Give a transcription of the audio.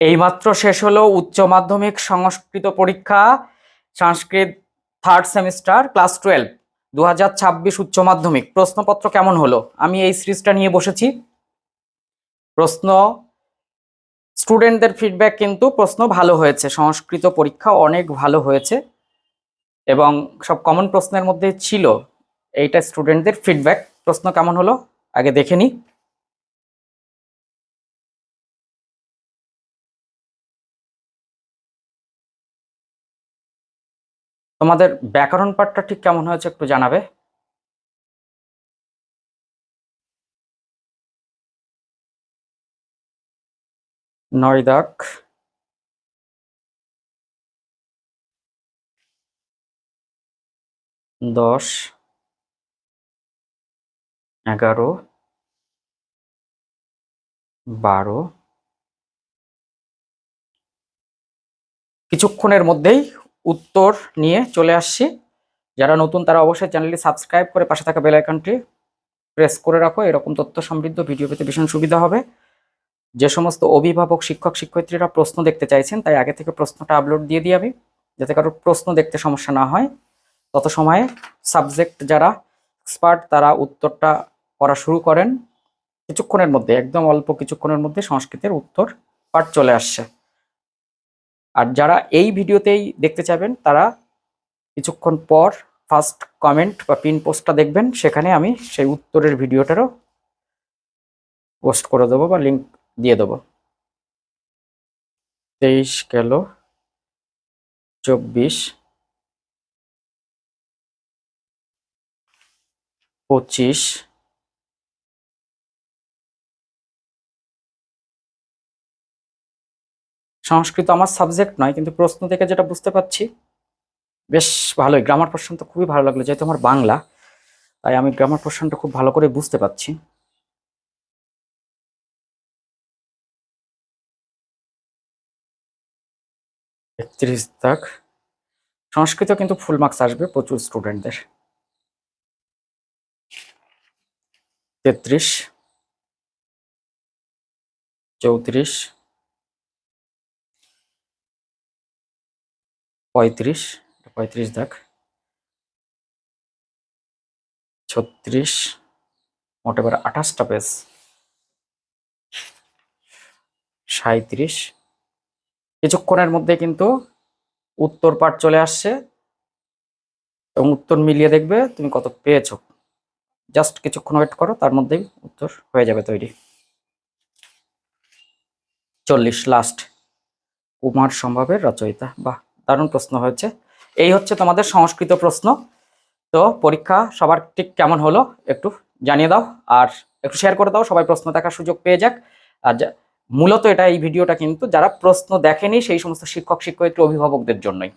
এইমাত্র শেষ হলো উচ্চ মাধ্যমিক সংস্কৃত পরীক্ষা, Sanskrit third semester class twelve দু হাজার ছাব্বিশ উচ্চ মাধ্যমিক। প্রশ্নপত্র কেমন হলো? আমি এই সিরিজটা নিয়ে বসেছি। প্রশ্ন স্টুডেন্টদের ফিডব্যাক কিন্তু প্রশ্ন ভালো হয়েছে। সংস্কৃত পরীক্ষা অনেক ভালো হয়েছে এবং সব কমন প্রশ্নের মধ্যে ছিল এইটা স্টুডেন্টদের ফিডব্যাক প্রশ্ন কেমন হলো? আগে দেখে নিই। তোমাদের ব্যাকরণ পাঠটা ঠিক কেমন হয়েছে একটু জানাবে? নয় দশ। এগারো। বারো। কিছুক্ষণের মধ্যেই উত্তর নিয়ে চলে আসছি। যারা নতুন তারা অবশ্যই চ্যানেলটি সাবস্ক্রাইব করে পাশে থাকা বেল প্রেস করে রাখো। এরকম তথ্য সমৃদ্ধ ভিডিও পেতে ভীষণ সুবিধা হবে। যে সমস্ত অভিভাবক, শিক্ষক, শিক্ষয়িত্রীরা প্রশ্ন দেখতে চাইছেন, তাই আগে থেকে প্রশ্নটা আপলোড দিয়ে দিই আমি, যাতে কারোর প্রশ্ন দেখতে সমস্যা না হয়। তত সময়ে সাবজেক্ট যারা এক্সপার্ট তারা উত্তরটা করা শুরু করেন। কিছুক্ষণের মধ্যে, একদম অল্প কিছুক্ষণের মধ্যে সংস্কৃতের উত্তর পাঠ চলে আসছে। আর যারা এই ভিডিওতেই দেখতে চাইবেন, তারা কিছুক্ষণ পর ফার্স্ট কমেন্ট বা পিন পোস্টটা দেখবেন। সেখানে আমি সেই উত্তরের ভিডিওটারও পোস্ট করে দেবো বা লিঙ্ক দিয়ে দেবো। তেইশ গেল, চব্বিশ, পঁচিশ সংস্কৃত আমার সাবজেক্ট নয়, কিন্তু প্রশ্ন থেকে যেটা বুঝতে পারছি, বেশ ভালোই। গ্রামার পোর্শন তো খুবই ভালো লাগল, যেহেতু আমার বাংলা, তাই আমি গ্রামার পোর্শনটা খুব ভালো করে বুঝতে পারছি। একত্রিশ তাক সংস্কৃত কিন্তু ফুল মার্কস আসবে প্রচুর স্টুডেন্টদের তেত্রিশ। চৌত্রিশ। পঁয়ত্রিশ পঁয়ত্রিশ দাগ ছত্রিশ, মোট এবার আঠাশটা পেজ সাঁত্রিশ কিছুক্ষণের মধ্যে কিন্তু উত্তর পাঠ চলে আসছে এবং উত্তর মিলিয়ে দেখবে তুমি কত পেয়েছ। জাস্ট কিছুক্ষণ ওয়েট করো, তার মধ্যেই উত্তর হয়ে যাবে তৈরি। চল্লিশ, লাস্ট। কুমার সম্ভবের রচয়িতা, বাহ। দারুণ প্রশ্ন হয়েছে। এই হচ্ছে তোমাদের সংস্কৃত প্রশ্ন। তো পরীক্ষা সবার ঠিক কেমন হলো একটু জানিয়ে দাও আর একটু শেয়ার করে দাও, সবাই প্রশ্ন দেখার সুযোগ পেয়ে যাক। আর মূলত এটা এই ভিডিওটা কিন্তু যারা প্রশ্ন দেখেনি সেই সমস্ত শিক্ষক শিক্ষক একটু অভিভাবকদের জন্যই।